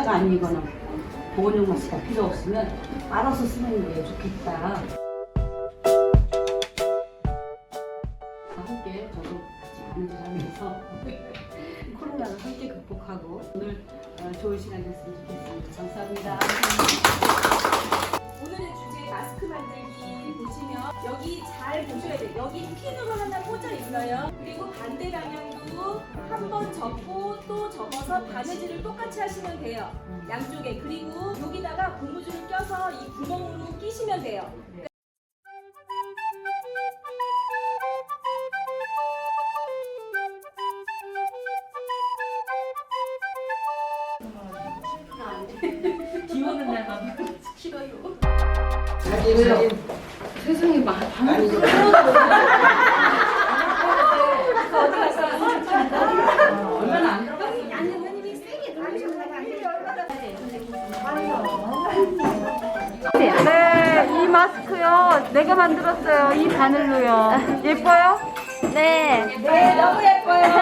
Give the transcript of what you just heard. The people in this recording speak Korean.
상자가 아니거나 보온용 마스크가 필요 없으면 알아서 쓰는 게 좋겠다. 함께 저도 같이 많은 일 하면서 코로나를 함께 극복하고 오늘 어, 좋은 시간 됐으면 좋겠습니다. 감사합니다. 오늘의 주제 마스크 만들기 보시면 여기 잘 보셔야 돼요. 여기 핀으로 하나 꽂아 있어요. 그리고 반대 방향도 한 번 접고 또 접어서 바느질을 똑같이 하시면 돼요. 양쪽에 그리고 여기다가 고무줄을 껴서 이 구멍으로 끼시면 돼요. 비 오는 날만 세상에 많이 얼마 마스크요. 내가 만들었어요. 이 바늘로요. 예뻐요? 네. 네, 너무 예뻐요.